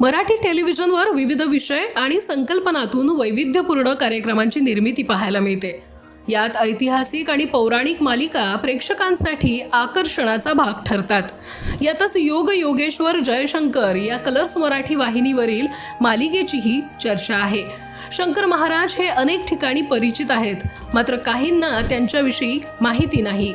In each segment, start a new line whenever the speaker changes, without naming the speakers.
मराठी टेलिव्हिजनवर विविध विषय आणि संकल्पनातून वैविध्यपूर्ण कार्यक्रमांची निर्मिती पाहायला मिळते. यात ऐतिहासिक आणि पौराणिक मालिका प्रेक्षकांसाठी आकर्षणाचा भाग ठरतात. यातच योग योगेश्वर जयशंकर या कलर्स मराठी वाहिनीवरील मालिकेचीही चर्चा आहे. शंकर महाराज हे अनेक ठिकाणी परिचित आहेत मात्र काहींना त्यांच्याविषयी माहिती नाही.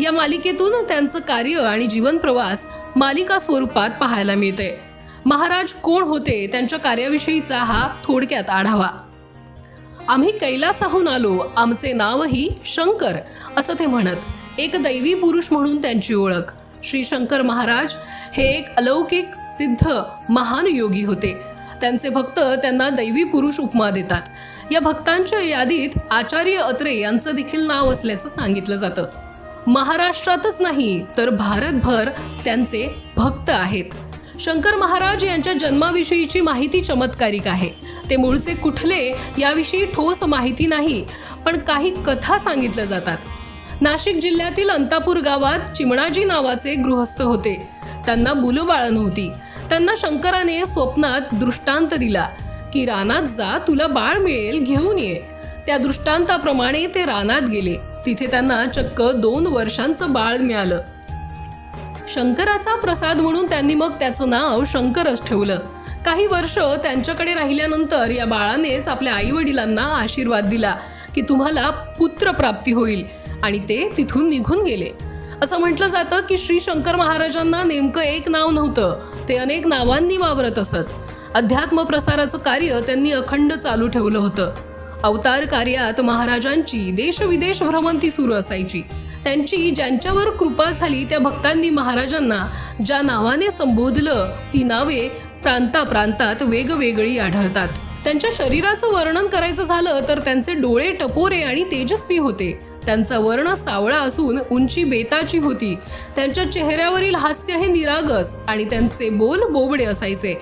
या मालिकेतून त्यांचं कार्य आणि जीवन प्रवास मालिका स्वरूपात पाहायला मिळते. महाराज कोण होते त्यांच्या कार्याविषयीचा हा थोडक्यात आढावा. आम्ही कैलासाहून आलो आमचे नावही शंकर असं ते म्हणत एक दैवी पुरुष म्हणून त्यांची ओळख. श्री शंकर महाराज हे एक अलौकिक सिद्ध महान योगी होते. त्यांचे भक्त त्यांना दैवी पुरुष उपमा देतात. या भक्तांच्या यादीत आचार्य अत्रे यांचं देखील नाव असल्याचं सांगितलं जातं. महाराष्ट्रातच नाही तर भारतभर त्यांचे भक्त आहेत. शंकर महाराज यांच्या जन्माविषयीची माहिती चमत्कारिक आहे. ते मूळचे कुठले याविषयी ठोस माहिती नाही पण काही कथा सांगितल्या जातात. नाशिक जिल्ह्यातील अंतापूर गावात चिमणाजी नावाचे गृहस्थ होते. त्यांना मुलंबाळ नव्हती त्यांना शंकराने स्वप्नात दृष्टांत दिला की रानात जा तुला बाळ मिळेल घेऊन ये. त्या दृष्टांताप्रमाणे ते रानात गेले. तिथे त्यांना चक्क दोन वर्षांचं बाळ मिळालं. शंकराचा प्रसाद म्हणून त्यांनी मग त्याचं नाव शंकरच ठेवलं. काही वर्ष त्यांच्याकडे राहिल्यानंतर या बाळानेच आपल्या आई वडिलांना आशीर्वाद दिला की तुम्हाला पुत्र प्राप्ती होईल. आणि ते तिथून निघून गेले. असं म्हटलं जातं की श्री शंकर महाराजांना नेमकं एक नाव नव्हतं ते अनेक नावांनी वावरत असत. अध्यात्म प्रसाराचं कार्य त्यांनी अखंड चालू ठेवलं होतं. अवतार कार्यात महाराजांची देशविदेश भ्रमंती सुरू असायची. त्यांची ज्यांच्यावर कृपा झाली त्या भक्तांनी महाराजांना ज्या नावाने संबोधलं ती नावे प्रांताप्रांतात वेगवेगळी आढळतात. त्यांच्या शरीराचं वर्णन करायचं झालं तर त्यांचे डोळे टपोरे आणि तेजस्वी होते. त्यांचा वर्ण सावळा असून उंची बेताची होती. त्यांच्या चेहऱ्यावरील हास्य हे निरागस आणि त्यांचे बोल बोबडे असायचे.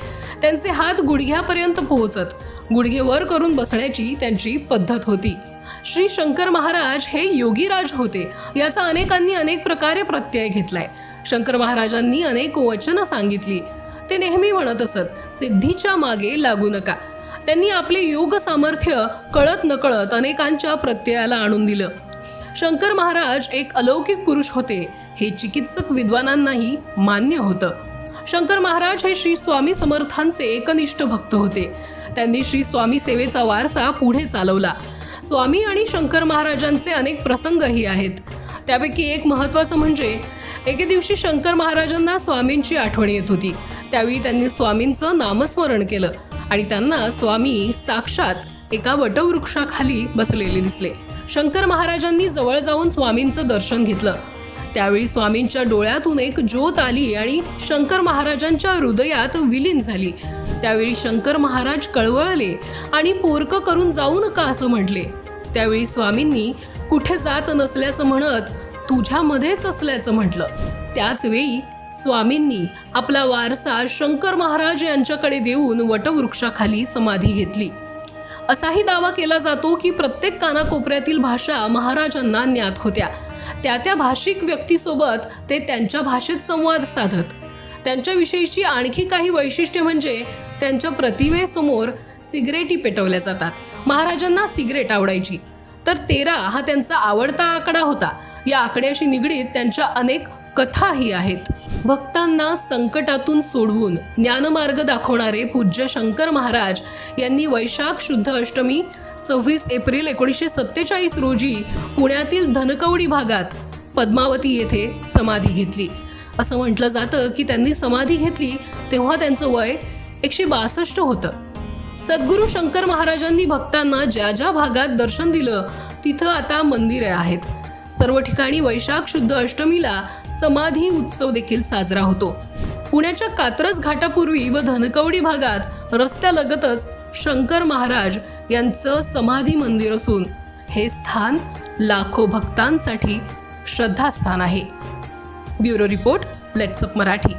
त्यांचे हात गुडघ्यापर्यंत पोहोचत. गुडघे वर करून बसण्याची त्यांची पद्धत होती. श्री शंकर महाराज हे योगीराज होते. याचा अनेकांनी अनेक प्रकारे प्रत्यय घेतलाय. शंकर महाराजांनी अनेक वचनं सांगितली. ते नेहमी म्हणत असत सिद्धीच्या मागे लागू नका. त्यांनी आपले योग सामर्थ्य कळत नकळत अनेकांच्या प्रत्ययाला आणून दिलं. शंकर महाराज एक अलौकिक पुरुष होते. हे चिकित्सक विद्वानांनाही मान्य होतं. शंकर महाराज हे श्री स्वामी समर्थांचे एकनिष्ठ भक्त होते. त्यांनी श्री स्वामी सेवेचा वारसा पुढे चालवला. स्वामी आणि शंकर महाराजांचे अनेक प्रसंगही आहेत. त्यापैकी एक महत्त्वाचं म्हणजे एके दिवशी शंकर महाराजांना स्वामींची आठवण येत होती. त्यावेळी त्यांनी स्वामींचं नामस्मरण केलं आणि त्यांना स्वामी साक्षात एका वटवृक्षाखाली बसलेले दिसले. शंकर महाराजांनी जवळ जाऊन स्वामींचं दर्शन घेतलं. त्यावेळी स्वामींच्या डोळ्यातून एक ज्योत आली आणि शंकर महाराजांच्या हृदयात विलीन झाली. त्यावेळी शंकर महाराज कळवळले आणि पोरकं करून जाऊ नका असं म्हटले. त्यावेळी स्वामींनी कुठे जात नसल्याचं म्हणत तुझ्यामध्येच असल्याचं म्हटलं. त्याचवेळी स्वामींनी आपला वारसा शंकर महाराज यांच्याकडे देऊन वटवृक्षाखाली समाधी घेतली. असाही दावा केला जातो की प्रत्येक कानाकोपऱ्यातील भाषा महाराजांना ज्ञात होत्या. त्या त्या भाषिक व्यक्तीसोबत ते त्यांच्या भाषेत संवाद साधत. त्यांच्याविषयीची आणखी काही वैशिष्ट्य म्हणजे त्यांच्या प्रतिमेसमोर सिगरेटी पेटवल्या जातात. महाराजांना सिगरेट आवडायची. तर तेरा हा त्यांचा आवडता आकडा होता. या आकड्याशी निगडीत त्यांच्या अनेक कथाही आहेत. भक्तांना संकटातून सोडवून ज्ञानमार्ग दाखवणारे पूज्य शंकर महाराज यांनी वैशाख शुद्ध अष्टमी सव्वीस एप्रिल एकोणीसशे सत्तेचाळीस रोजी पुण्यातील धनकवडी भागात पद्मावती येथे समाधी घेतली. असं म्हटलं जातं की त्यांनी समाधी घेतली तेव्हा त्यांचं वय एकशे बासष्ट होतं. सद्गुरू शंकर महाराजांनी भक्तांना ज्या ज्या भागात दर्शन दिलं तिथं आता मंदिरे आहेत. सर्व ठिकाणी वैशाख शुद्ध अष्टमीला समाधी उत्सव देखील साजरा होतो. पुण्याच्या कात्रज घाटापूर्वी व धनकवडी भागात रस्त्यालगतच शंकर महाराज यांचं समाधी मंदिर असून हे स्थान लाखो भक्तांसाठी श्रद्धास्थान आहे. Bureau report LetsUpp Marathi.